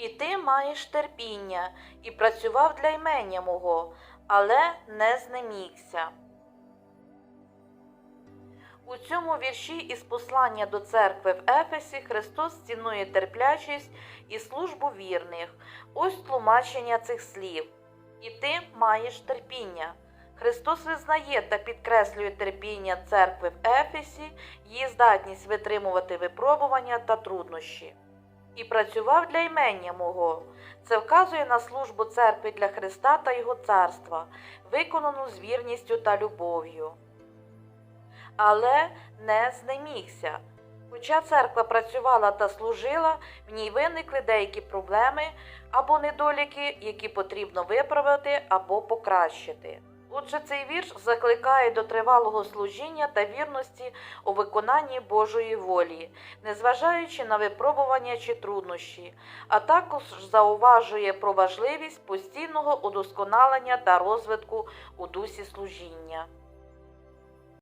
І ти маєш терпіння, і працював для імення мого, але не знемігся. У цьому вірші із послання до церкви в Ефесі Христос цінує терплячість і службу вірних. Ось тлумачення цих слів. І ти маєш терпіння. Христос визнає та підкреслює терпіння церкви в Ефесі, її здатність витримувати випробування та труднощі. І працював для імення мого. Це вказує на службу церкви для Христа та Його царства, виконану з вірністю та любов'ю. Але не знемігся. Хоча церква працювала та служила, в ній виникли деякі проблеми або недоліки, які потрібно виправити або покращити. Отже, цей вірш закликає до тривалого служіння та вірності у виконанні Божої волі, незважаючи на випробування чи труднощі, а також зауважує про важливість постійного удосконалення та розвитку у дусі служіння.